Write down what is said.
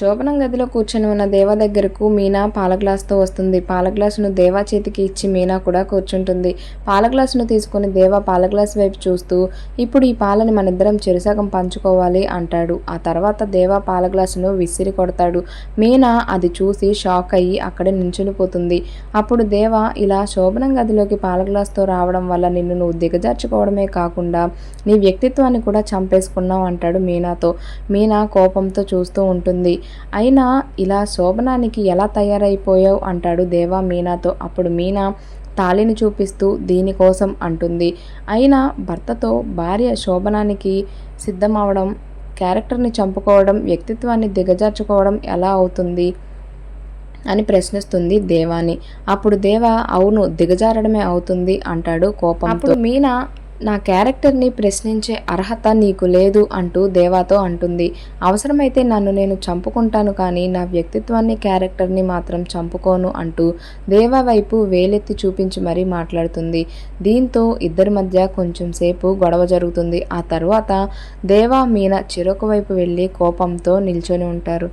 శోభనం గదిలో కూర్చొని ఉన్న దేవ దగ్గరకు మీనా పాల గ్లాస్తో వస్తుంది. పాల గ్లాసును దేవా చేతికి ఇచ్చి మీనా కూడా కూర్చుంటుంది. పాల గ్లాసును తీసుకుని దేవా పాల గ్లాస్ వైపు చూస్తూ ఇప్పుడు ఈ పాలని మనిద్దరం చెరుసగం పంచుకోవాలి అంటాడు. ఆ తర్వాత దేవా పాల గ్లాసును విసిరి కొడతాడు. మీనా అది చూసి షాక్ అయ్యి అక్కడే నించునిపోతుంది అప్పుడు దేవా ఇలా శోభనం గదిలోకి పాల గ్లాస్తో రావడం వల్ల నిన్ను నువ్వు దిగజార్చుకోవడమే కాకుండా నీ వ్యక్తిత్వాన్ని కూడా చంపేసుకున్నావు అంటాడు మీనాతో. మీనా కోపంతో చూస్తూ ఉంటుంది. అయినా ఇలా శోభనానికి ఎలా తయారైపోయావు? అంటాడు దేవా మీనాతో. అప్పుడు మీనా తాళిని చూపిస్తూ దీనికోసం అంటుంది. అయినా భర్తతో భార్య శోభనానికి సిద్ధమవడం క్యారెక్టర్ని చంపుకోవడం వ్యక్తిత్వాన్ని దిగజార్చుకోవడం ఎలా అవుతుంది? అని ప్రశ్నిస్తుంది దేవాని. అప్పుడు దేవా అవును దిగజారడమే అవుతుంది అంటాడు కోపం అప్పుడు మీనా నా క్యారెక్టర్ని ప్రశ్నించే అర్హత నీకు లేదు అంటూ దేవాతో అంటుంది. అవసరమైతే నన్ను నేను చంపుకుంటాను కానీ నా వ్యక్తిత్వాన్ని క్యారెక్టర్ని మాత్రం చంపుకోను అంటూ దేవా వైపు వేలెత్తి చూపించి మరీ మాట్లాడుతుంది. దీంతో ఇద్దరి మధ్య కొంచెం సేపు గొడవ జరుగుతుంది. ఆ తర్వాత దేవా మీన చిరొక వైపు వెళ్ళి కోపంతో నిల్చొని ఉంటారు.